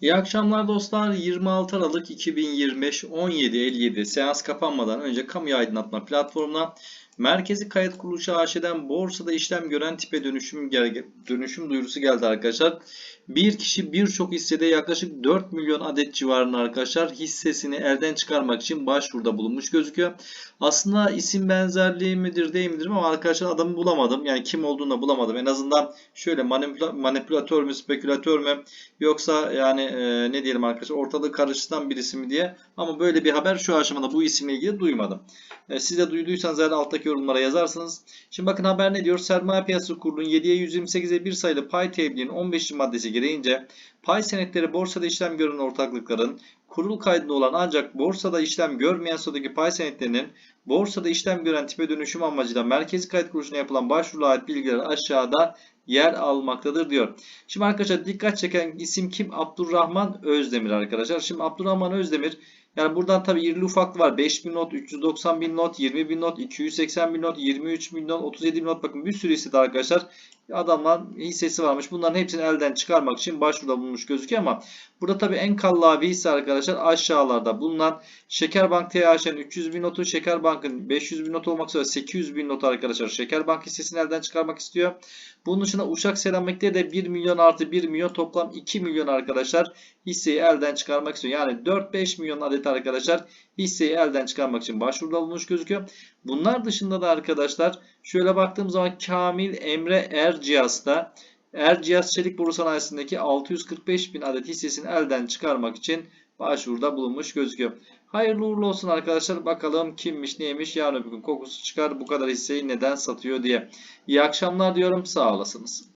İyi akşamlar dostlar. 26 Aralık 2025 17.57 seans kapanmadan önce kamuya aydınlatma platformuna Merkezi Kayıt Kuruluşu AŞ'den borsada işlem gören tipe dönüşüm gel- dönüşüm duyurusu geldi arkadaşlar. Bir kişi birçok hissede yaklaşık 4 milyon adet civarında arkadaşlar hissesini elden çıkarmak için başvuruda bulunmuş gözüküyor. Aslında isim benzerliği midir değil midir ama arkadaşlar adamı bulamadım. Yani kim olduğunu da bulamadım. En azından şöyle manipüla- manipülatör mü spekülatör mü yoksa yani e, ne diyelim arkadaşlar ortalığı karıştıran birisi mi diye. Ama böyle bir haber şu aşamada bu isimle ilgili duymadım. E, siz de duyduysanız eğer alttaki yorumlara yazarsınız. Şimdi bakın haber ne diyor? Sermaye Piyasası Kurulu'nun 7'ye 128'e 1 sayılı pay tebliğinin 15. maddesi gereğince pay senetleri borsada işlem gören ortaklıkların kurul kaydında olan ancak borsada işlem görmeyen statüdeki pay senetlerinin borsada işlem gören tipe dönüşüm amacıyla merkezi kayıt kuruluşuna yapılan başvuruya ait bilgiler aşağıda yer almaktadır diyor. Şimdi arkadaşlar dikkat çeken isim kim? Abdurrahman Özdemir arkadaşlar. Şimdi Abdurrahman Özdemir yani buradan tabi irili ufaklı var. 5000 not, 390 bin not, 20 bin not, 280 bin not, 23 bin not, 37 bin not. Bakın bir sürü hissede arkadaşlar. Adamların hissesi varmış. Bunların hepsini elden çıkarmak için başvuruda bulunmuş gözüküyor ama burada tabi en kallavi hisse arkadaşlar aşağılarda bulunan Şekerbank THŞ'nin 300 bin notu, Şekerbank'ın 500 bin not olmak üzere 800 bin not arkadaşlar. Şekerbank hissesini elden çıkarmak istiyor. Bunun dışında Uşak Seramik'te de 1 milyon artı 1 milyon toplam 2 milyon arkadaşlar hisseyi elden çıkarmak istiyor. Yani 4-5 milyon adet arkadaşlar hisseyi elden çıkarmak için başvuruda bulunmuş gözüküyor. Bunlar dışında da arkadaşlar şöyle baktığım zaman Kamil Emre Erciyas'ta Erciyas Çelik Boru Sanayisi'ndeki 645 bin adet hissesini elden çıkarmak için başvuruda bulunmuş gözüküyor. Hayırlı uğurlu olsun arkadaşlar. Bakalım kimmiş neymiş yarın öbür gün kokusu çıkar bu kadar hisseyi neden satıyor diye. İyi akşamlar diyorum. Sağ olasınız.